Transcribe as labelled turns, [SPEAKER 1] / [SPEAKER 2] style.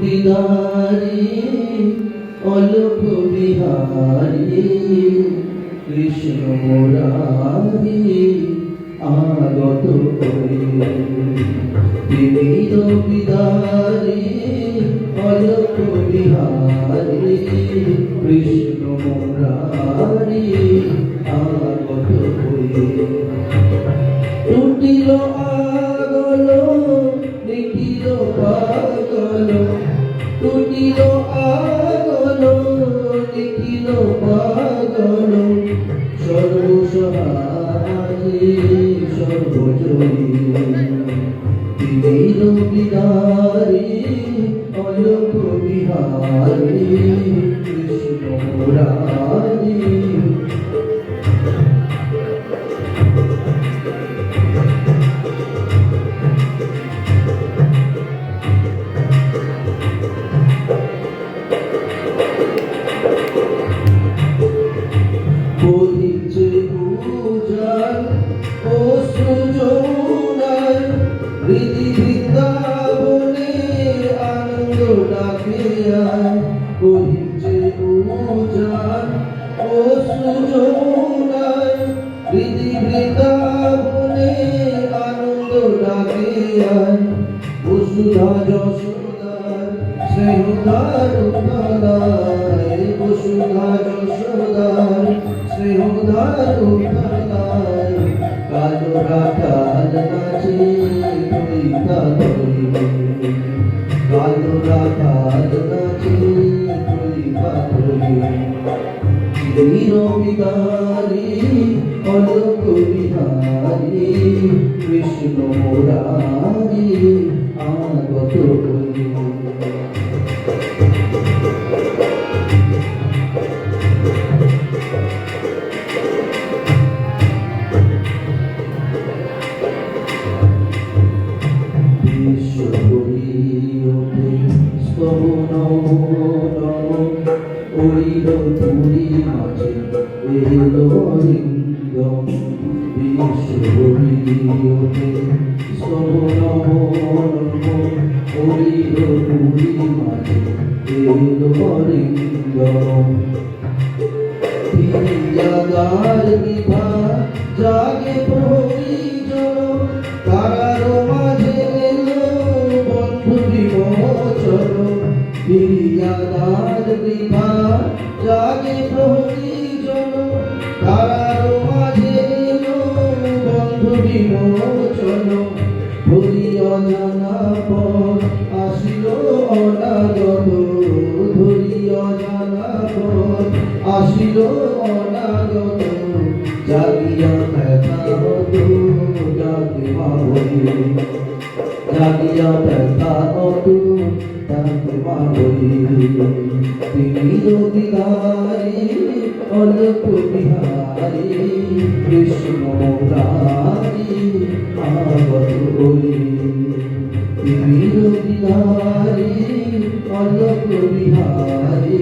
[SPEAKER 1] বিদারি অলোক বিহারি, কৃষ্ণ মুরারি আগত করি। বিবিধ বিদারি অলোক বিহারি, কৃষ্ণ মুরারি আগত করি। টুটিল আগল দেখিল পাগল। সর্বসহায় সর্বজয়ী বিবিধ বিদারি অলোক বিহারি। বৃন্দাবনে আনন্দ ডাকে আয় বসুধা যশোদার স্নেহদার উপাদায় বসুধা যশোদার স্নেহদার উপাদায় কালো রাখাল নাচে তুই কাদরি কালো রাখাল নাচে তুই কাদরি বিকারি অলোক বিহারি কৃষ্ণ মুরারি আগত ওইল পুরী মাঝে এলো লিঙ্গম জাগে প্রয়োজন তারার মাঝে এলো বন্ধু বিমোচন বিরিয়াদার বিভা জাগে মাঝে এলো বন্ধু বিমোচন ভুলি অজানা পথ আসিল অনাগত ধরি অজানা পথ আসিল অনাগত জাগিয়া ব্যথা জাগিয়া ব্যথা হতো ডাকে মাবলি তিনি রবিদারি অলোক বিহারি কৃষ্ণ মুরারি অলোক বিহারি